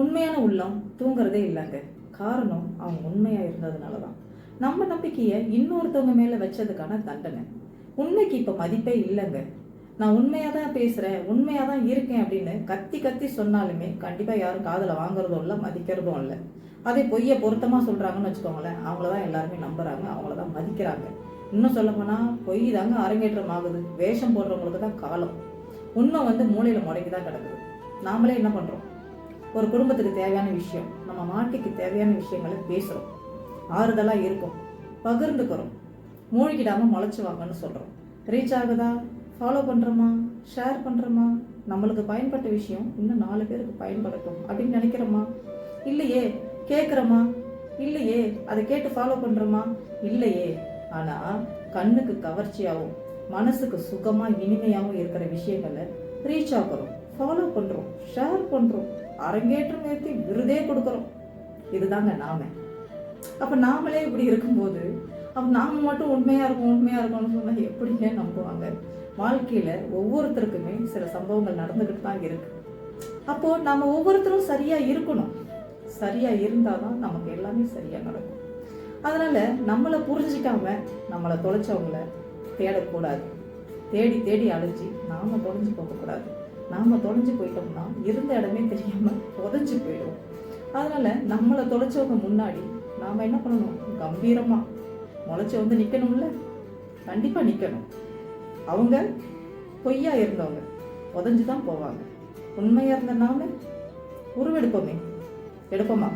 உண்மையான உள்ளம் தூங்குறதே இல்லைங்க. காரணம் அவங்க உண்மையாக இருந்ததுனால தான் நம்ம நம்பிக்கையை இன்னொருத்தவங்க மேலே வச்சதுக்கான தண்டனை. உண்மைக்கு இப்போ மதிப்பே இல்லைங்க. நான் உண்மையாக தான் பேசுகிறேன் உண்மையாக தான் இருக்கேன் அப்படின்னு கத்தி கத்தி சொன்னாலுமே கண்டிப்பாக யாரும் காதில் வாங்குறதும் இல்லை மதிக்கிறதும் இல்லை. அதே பொய்யை பொருத்தமாக சொல்கிறாங்கன்னு வச்சுக்கோங்களேன் அவங்கள தான் எல்லாருமே நம்புகிறாங்க அவங்கள தான் மதிக்கிறாங்க. இன்னும் சொல்லப்போனால் பொய் தாங்க அரங்கேற்றம் ஆகுது. வேஷம் போடுறவங்களுக்கு தான் காலம். உண்மை வந்து மூளையில் முடங்கி தான் கிடக்குது. நாமளே என்ன பண்ணுறோம் ஒரு குடும்பத்துக்கு தேவையான விஷயம் நம்ம வாழ்க்கைக்கு தேவையான விஷயங்களை பேசுகிறோம் ஆறுதலாக இருக்கும். பகிர்ந்துக்கிறோம். மூழ்கிடாமல் முளைச்சி வாங்கன்னு சொல்கிறோம் ரீச் ஆகுதா? ஃபாலோ பண்ணுறோமா ஷேர் பண்ணுறோமா நம்மளுக்கு பயன்பட்ட விஷயம் இன்னும் நாலு பேருக்கு பயன்படட்டும் அப்படின்னு நினைக்கிறோமா? இல்லையே. கேட்குறோமா இல்லையே. அதை கேட்டு ஃபாலோ பண்ணுறோமா இல்லையே. ஆனால் கண்ணுக்கு கவர்ச்சியாகவும் மனசுக்கு சுகமாக இனிமையாகவும் இருக்கிற விஷயங்களை ரீச் ஆகுறோம் ஃபாலோ பண்ணுறோம் ஷேர் பண்ணுறோம் அரங்கேற்றம் ஏற்றி விருதே கொடுக்குறோம். இதுதாங்க நாம. அப்போ நாமளே இப்படி இருக்கும்போது அப்போ நாம மட்டும் உண்மையாக இருக்கும் உண்மையாக இருக்கும்னு சொன்னால் எப்படிங்க நம்புவாங்க? வாழ்க்கையில் ஒவ்வொருத்தருக்குமே சில சம்பவங்கள் நடந்துக்கிட்டு தான் இருக்கு. அப்போது நம்ம ஒவ்வொருத்தரும் சரியாக இருக்கணும். சரியாக இருந்தால் தான் நமக்கு எல்லாமே சரியாக நடக்கும். அதனால் நம்மளை புரிஞ்சிக்காம நம்மளை தொலைச்சவங்கள தேடக்கூடாது. தேடி தேடி அழிஞ்சு நாம் தொலைஞ்சு போகக்கூடாது. நாம் தொலைஞ்சு போயிட்டோம்னா இருந்த இடமே தெரியாமல் புதைஞ்சு போயிடும். அதனால் நம்மளை தொலைச்சவங்க முன்னாடி நாம் என்ன பண்ணணும்? கம்பீரமாக முளைச்சி வந்து நிற்கணும்ல கண்டிப்பாக நிற்கணும் அவங்க பொய்யா இருந்தவங்க புதஞ்சு தான் போவாங்க. உண்மையாக இருந்த நாம உருவெடுப்போமே. எடுப்போமா?